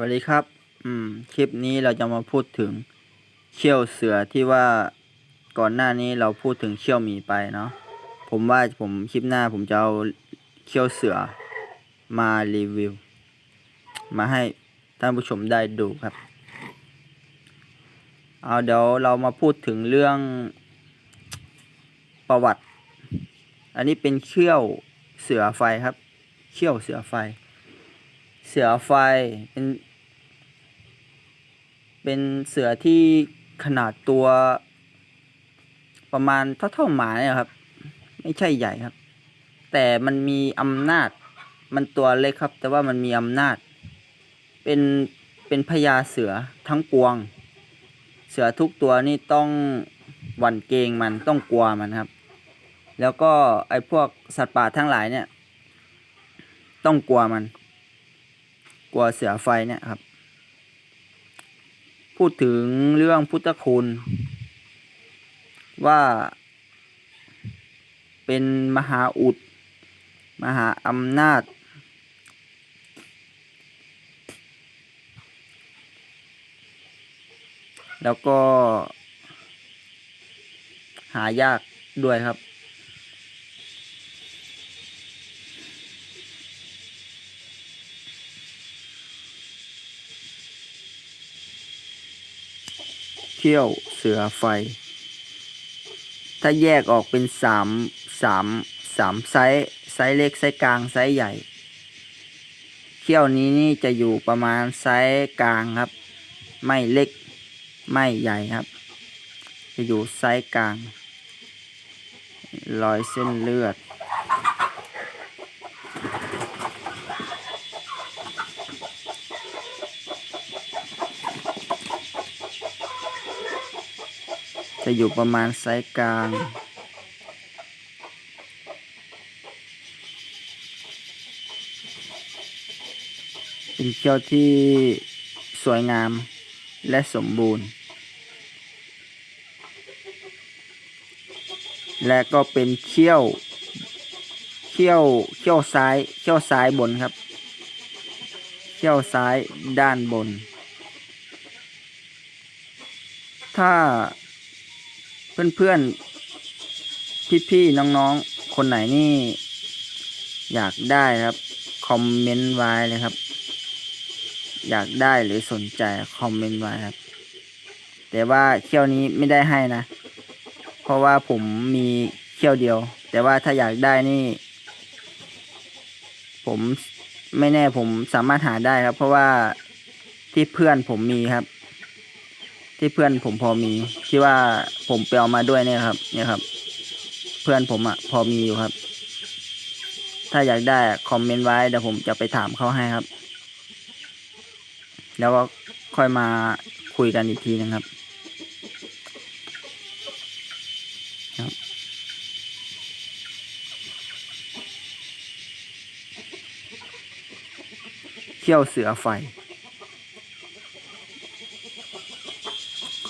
วัสดีครับ อืม คลิปนี้เราจะมาพูดถึงเขี้ยวเสือที่ว่าก่อนหน้านี้เราพูดถึงเขี้ยวหมีไปเนาะ ผมว่าผมคลิปหน้าผมจะเอาเขี้ยวเสือมารีวิว มาให้ท่านผู้ชมได้ดูครับ เอาเดี๋ยวเรามาพูดถึงเรื่องประวัติ อันนี้เป็นเขี้ยวเสือไฟครับ เขี้ยวเสือไฟ เสือไฟเป็นเป็นเสือที่ขนาดตัวประมาณเท่าเท่าหมาเนี่ยครับ ไม่ใช่ใหญ่ครับ แต่มันมีอำนาจ มันตัวเล็กครับ แต่ว่ามันมีอำนาจ เป็นเป็นพญาเสือทั้งปวง เสือทุกตัวนี่ต้องหวั่นเกรงมันต้องกลัวมันครับ แล้วก็ไอ้พวกสัตว์ป่าทั้งหลายเนี่ย ต้องกลัวมัน กลัวเสือไฟเนี่ยครับ พูดถึงเรื่องพุทธคุณ ว่า เป็นมหาอุด มหาอำนาจ แล้วก็ หายากด้วยครับ ขี้ยวเสือไฟ ถ้าแยกออกเป็นสามสามสามไซส์ไซส์เล็กไซส์กลางไซส์ใหญ่ เขี้ยวนี้นี่จะอยู่ประมาณไซส์กลางครับ ไม่เล็กไม่ใหญ่ครับ จะอยู่ไซส์กลาง รอยเส้นเลือด จะอยู่ประมาณไซส์กลาง เป็นเขี้ยวที่สวยงามและสมบูรณ์ และก็เป็นเขี้ยว เขี้ยว เขี้ยวซ้าย เขี้ยวซ้ายบนครับ เขี้ยวซ้ายด้านบน ถ้า เพื่อนๆพี่ๆน้องๆคนไหนนี่ อยากได้ครับ คอมเมนต์ไว้เลยครับ อยากได้หรือสนใจคอมเมนต์ไว้ครับ แต่ว่าเขี้ยวนี้ไม่ได้ให้นะ เพราะว่าผมมีเขี้ยวเดียว แต่ว่าถ้าอยากได้นี่ ผมไม่แน่ผมสามารถหาได้ครับ เพราะว่าที่เพื่อนผมมีครับ ที่เพื่อนผมพอมีที่ว่าผมไปเอามาด้วยเนี่ยครับ เนี่ยครับ เพื่อนผมอะ่ะ พอมีอยู่ครับ ถ้าอยากได้คอมเมนต์ไว้เดี๋ยวผมจะไปถามเขาให้ครับ แล้วก็ค่อยมาคุยกันอีกทีนึงครับครับเขี้ยวเสือไฟ